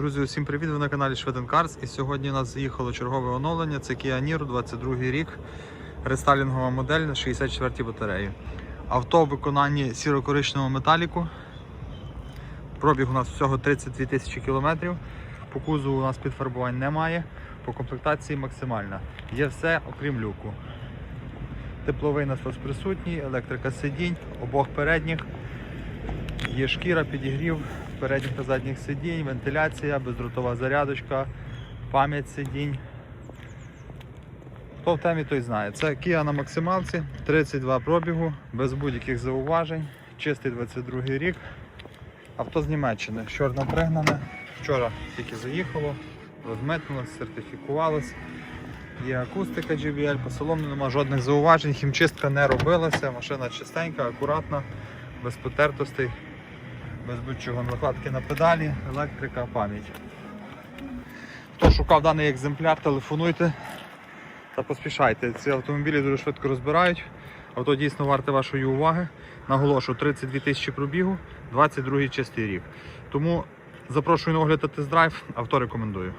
Друзі, усім привіт! Ви на каналі Шведен Карс. І сьогодні у нас заїхало чергове оновлення. Це Kia Niro, 22 рік. Рестайлінгова модель на 64 батареї. Авто в виконанні сіро-коричневого металіку. Пробіг у нас всього 32 тисячі кілометрів. По кузову у нас підфарбувань немає. По комплектації максимальна. Є все, окрім люку. Тепловий насос присутній, електрика сидінь, обох передніх. Є шкіра, підігрів передніх та задніх сидінь, вентиляція, бездротова зарядочка, пам'ять сидінь. Хто в темі, той знає. Це Kia на максималці, 32 пробігу, без будь-яких зауважень, чистий 22 рік. Авто з Німеччини, чорно пригнане. Вчора тільки заїхало, розмитнулося, сертифікувалось. Є акустика GBL, по салону нема жодних зауважень, хімчистка не робилася, машина чистенька, акуратна, без потертостей, без будь-чого накладки на педалі, електрика, пам'ять. Хто шукав даний екземпляр, телефонуйте та поспішайте. Ці автомобілі дуже швидко розбирають. Авто дійсно варте вашої уваги. Наголошую, 32 тисячі пробігу, 22 чистий рік. Тому запрошую на огляд та тест-драйв, авто рекомендую.